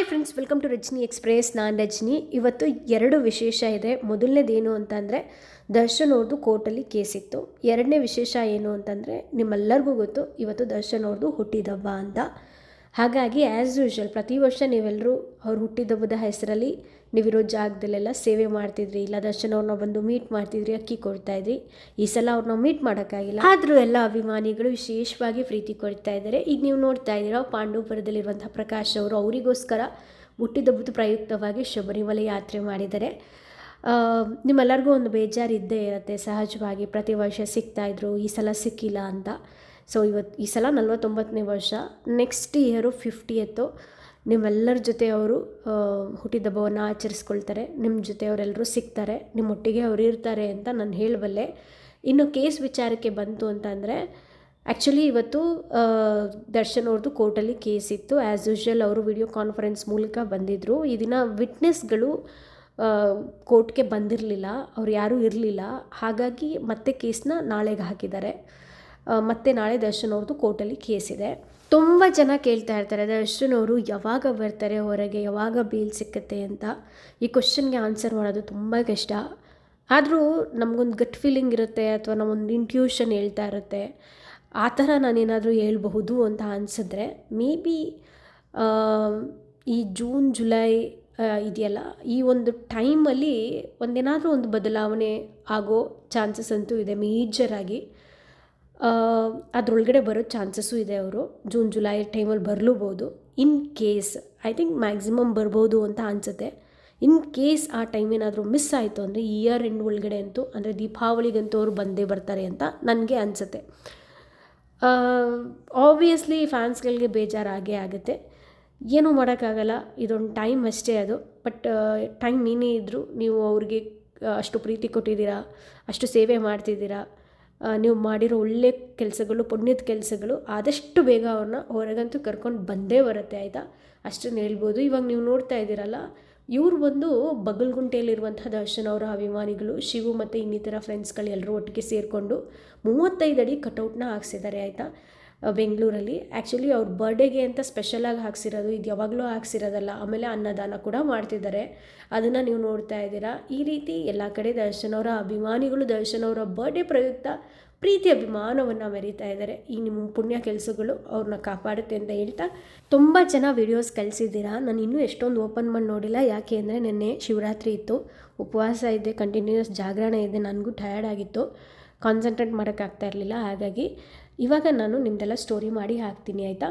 Hi friends welcome to Rajini express ನಾನು ರಜನಿ. ಇವತ್ತು ಎರಡು ವಿಶೇಷ ಇದೆ. ಮೊದಲನೇದೇನು ಅಂತಂದರೆ ದರ್ಶನ್ ಅವ್ರದ್ದು ಕೋರ್ಟಲ್ಲಿ ಕೇಸ್ ಇತ್ತು ಎರಡನೇ ವಿಶೇಷ ಏನು ಅಂತಂದರೆ, ನಿಮ್ಮೆಲ್ಲರಿಗೂ ಗೊತ್ತು, ಇವತ್ತು ದರ್ಶನ್ ಅವ್ರದ್ದು ಹುಟ್ಟಿದವ್ವ ಅಂತ. ಹಾಗಾಗಿ ಆ್ಯಸ್ ಯೂಶ್ವಲ್ ಪ್ರತಿ ವರ್ಷ ನೀವೆಲ್ಲರೂ ಅವ್ರ ಹುಟ್ಟಿದಬ್ಬದ ಹೆಸರಲ್ಲಿ ನೀವಿರೋ ಜಾಗದಲ್ಲೆಲ್ಲ ಸೇವೆ ಮಾಡ್ತಿದ್ರಿ ಇಲ್ಲ ದರ್ಶನ್ ಅವ್ರನ್ನ ಬಂದು ಮೀಟ್ ಮಾಡ್ತಿದ್ರಿ, ಅಕ್ಕಿ ಕೊಡ್ತಾ ಇದ್ರಿ. ಈ ಸಲ ಅವ್ರನ್ನ ಮೀಟ್ ಮಾಡೋಕ್ಕಾಗಿಲ್ಲ. ಆದರೂ ಎಲ್ಲ ಅಭಿಮಾನಿಗಳು ವಿಶೇಷವಾಗಿ ಪ್ರೀತಿ ಕೊಡ್ತಾ ಇದ್ದಾರೆ. ಈಗ ನೀವು ನೋಡ್ತಾ ಇದ್ದೀರಾ, ಪಾಂಡವಪುರದಲ್ಲಿರುವಂಥ ಪ್ರಕಾಶ್ ಅವರು ಅವರಿಗೋಸ್ಕರ ಹುಟ್ಟಿದಬ್ಬದ ಪ್ರಯುಕ್ತವಾಗಿ ಶಬರಿಮಲೆ ಯಾತ್ರೆ ಮಾಡಿದ್ದಾರೆ. ನಿಮ್ಮೆಲ್ಲರಿಗೂ ಒಂದು ಬೇಜಾರು ಇದ್ದೇ ಇರುತ್ತೆ, ಸಹಜವಾಗಿ ಪ್ರತಿ ವರ್ಷ ಸಿಗ್ತಾಯಿದ್ರು ಈ ಸಲ ಸಿಕ್ಕಿಲ್ಲ ಅಂತ. ಸೊ ಇವತ್ತು ಈ ಸಲ ನಲ್ವತ್ತೊಂಬತ್ತನೇ ವರ್ಷ. ನೆಕ್ಸ್ಟ್ ಇಯರು ಫಿಫ್ಟಿಯತ್ತು ನಿಮ್ಮೆಲ್ಲರ ಜೊತೆ ಅವರು ಹುಟ್ಟಿದಬ್ಬವನ್ನು ಆಚರಿಸ್ಕೊಳ್ತಾರೆ. ನಿಮ್ಮ ಜೊತೆ ಅವರೆಲ್ಲರೂ ಸಿಗ್ತಾರೆ. ನಿಮ್ಮೊಟ್ಟಿಗೆ ಅವ್ರು ಇರ್ತಾರೆ ಅಂತ ನಾನು ಹೇಳಬಲ್ಲೆ. ಇನ್ನು ಕೇಸ್ ವಿಚಾರಕ್ಕೆ ಬಂತು ಅಂತಂದರೆ ಆ್ಯಕ್ಚುಲಿ ಇವತ್ತು ದರ್ಶನ್ ಅವ್ರದ್ದು ಕೋರ್ಟಲ್ಲಿ ಕೇಸ್ ಇತ್ತು. ಆ್ಯಸ್ ಯೂಶ್ವಲ್ ಅವರು ವಿಡಿಯೋ ಕಾನ್ಫರೆನ್ಸ್ ಮೂಲಕ ಬಂದಿದ್ದರು ಈ ದಿನ ವಿಟ್ನೆಸ್ಗಳು ಕೋರ್ಟ್ಗೆ ಬಂದಿರಲಿಲ್ಲ. ಅವ್ರು ಯಾರೂ ಇರಲಿಲ್ಲ. ಹಾಗಾಗಿ ಮತ್ತೆ ಕೇಸನ್ನ ನಾಳೆಗೆ ಹಾಕಿದ್ದಾರೆ. ಮತ್ತೆ ನಾಳೆ ದರ್ಶನ್ ಅವ್ರದ್ದು ಕೋರ್ಟಲ್ಲಿ ಇದೆ. ತುಂಬ ಜನ ಕೇಳ್ತಾ ಇರ್ತಾರೆ, ದರ್ಶನ್ ಅವರು ಯಾವಾಗ ಬರ್ತಾರೆ ಹೊರಗೆ, ಯಾವಾಗ ಬೀಲ್ ಸಿಕ್ಕತ್ತೆ ಅಂತ. ಈ ಕ್ವಶನ್ಗೆ ಆನ್ಸರ್ ಮಾಡೋದು ತುಂಬ ಕಷ್ಟ. ಆದರೂ ನಮಗೊಂದು ಗಟ್ ಫೀಲಿಂಗ್ ಇರುತ್ತೆ ಅಥವಾ ನಮ್ಮೊಂದು ಇಂಟ್ಯೂಷನ್ ಹೇಳ್ತಾ ಇರುತ್ತೆ. ಆ ಥರ ನಾನೇನಾದರೂ ಹೇಳ್ಬಹುದು ಅಂತ ಅನಿಸಿದ್ರೆ ಮೇ ಬಿ ಈ ಜೂನ್ ಜುಲೈ ಇದೆಯಲ್ಲ, ಈ ಒಂದು ಟೈಮಲ್ಲಿ ಒಂದೇನಾದರೂ ಒಂದು ಬದಲಾವಣೆ ಆಗೋ ಚಾನ್ಸಸ್ ಅಂತೂ ಇದೆ ಮೇಜರಾಗಿ ಅದರೊಳಗಡೆ ಬರೋ ಚಾನ್ಸಸ್ಸು ಇದೆ ಅವರು. ಜೂನ್, ಜುಲೈ ಟೈಮಲ್ಲಿ ಬರಲೂಬೋದು. In case, I think maximum ಬರ್ಬೋದು ಅಂತ ಅನಿಸುತ್ತೆ. ಇನ್ ಕೇಸ್ ಆ ಟೈಮ್ ಏನಾದರೂ ಮಿಸ್ ಆಯಿತು ಅಂದರೆ ಇಯರ್ ಎಂಡ್ ಒಳಗಡೆ ಅಂತೂ, ಅಂದರೆ ದೀಪಾವಳಿಗಂತೂ ಅವರು ಬಂದೇ ಬರ್ತಾರೆ ಅಂತ ನನಗೆ ಅನಿಸುತ್ತೆ. ಆಬ್ವಿಯಸ್ಲಿ ಫ್ಯಾನ್ಸ್ಗಳಿಗೆ ಬೇಜಾರಾಗೇ ಆಗುತ್ತೆ. ಏನೂ ಮಾಡೋಕ್ಕಾಗಲ್ಲ, ಇದೊಂದು ಟೈಮ್ ಅಷ್ಟೇ ಅದು. ಬಟ್ ಟೈಮ್ ಏನೇ ಇದ್ದರೂ ನೀವು ಅವ್ರಿಗೆ ಅಷ್ಟು ಪ್ರೀತಿ ಕೊಟ್ಟಿದ್ದೀರಾ, ಅಷ್ಟು ಸೇವೆ ಮಾಡ್ತಿದ್ದೀರಾ ನೀವು ಮಾಡಿರೋ ಒಳ್ಳೆ ಕೆಲಸಗಳು, ಪುಣ್ಯದ ಕೆಲಸಗಳು ಆದಷ್ಟು ಬೇಗ ಅವ್ರನ್ನ ಹೊರಗಂತೂ ಕರ್ಕೊಂಡು ಬಂದೇ ಬರುತ್ತೆ, ಆಯಿತಾ? ಅಷ್ಟನ್ನು ಹೇಳ್ಬೋದು. ಇವಾಗ ನೀವು ನೋಡ್ತಾ ಇದ್ದೀರಲ್ಲ, ಇವ್ರು ಬಂದು ಬಗಲ್ಗುಂಟೆಯಲ್ಲಿರುವಂಥ ದರ್ಶನ ಅವರ ಅಭಿಮಾನಿಗಳು, ಶಿವು ಮತ್ತು ಇನ್ನಿತರ ಫ್ರೆಂಡ್ಸ್ಗಳು ಎಲ್ಲರೂ ಒಟ್ಟಿಗೆ ಸೇರಿಕೊಂಡು ಮೂವತ್ತೈದು ಅಡಿ ಕಟೌಟ್ನ ಹಾಕ್ಸಿದ್ದಾರೆ, ಆಯಿತಾ? ಬೆಂಗಳೂರಲ್ಲಿ. ಆ್ಯಕ್ಚುಲಿ ಅವ್ರ ಬರ್ಡೇಗೆ ಅಂತ ಸ್ಪೆಷಲಾಗಿ ಹಾಕ್ಸಿರೋದು, ಇದು ಯಾವಾಗಲೂ ಹಾಕ್ಸಿರೋದಲ್ಲ, ಆಮೇಲೆ ಅನ್ನದಾನ ಕೂಡ ಮಾಡ್ತಿದ್ದಾರೆ. ಅದನ್ನು ನೀವು ನೋಡ್ತಾ ಇದ್ದೀರಾ. ಈ ರೀತಿ ಎಲ್ಲ ಕಡೆ ದರ್ಶನ್ ಅವರ ಅಭಿಮಾನಿಗಳು, ದರ್ಶನ್ ಅವರ ಬರ್ಡೇ ಪ್ರಯುಕ್ತ ಪ್ರೀತಿ ಅಭಿಮಾನವನ್ನು ಮೆರೀತಾ ಇದ್ದಾರೆ. ಈ ನಿಮ್ಮ ಪುಣ್ಯ ಕೆಲಸಗಳು ಅವ್ರನ್ನ ಕಾಪಾಡುತ್ತೆ ಅಂತ ಹೇಳ್ತಾ ತುಂಬ ಜನ ವಿಡಿಯೋಸ್ ಕಳಿಸಿದ್ದೀರಾ. ನಾನು ಇನ್ನೂ ಎಷ್ಟೊಂದು ಓಪನ್ ಮಾಡಿ ನೋಡಿಲ್ಲ. ಯಾಕೆ ಅಂದರೆ ನಿನ್ನೆ ಶಿವರಾತ್ರಿ ಇತ್ತು. ಉಪವಾಸ ಇದೆ ಕಂಟಿನ್ಯೂಸ್ ಜಾಗರಣೆ ಇದೆ. ನನಗೂ ಟಯರ್ಡ್ ಆಗಿತ್ತು. ಕಾನ್ಸಂಟ್ರೇಟ್ ಮಾಡೋಕ್ಕಾಗ್ತಾ ಇರಲಿಲ್ಲ. ಹಾಗಾಗಿ ಇವಾಗ ನಾನು ನಿಮ್ಮದೆಲ್ಲ ಸ್ಟೋರಿ ಮಾಡಿ ಹಾಕ್ತೀನಿ ಆಯಿತಾ?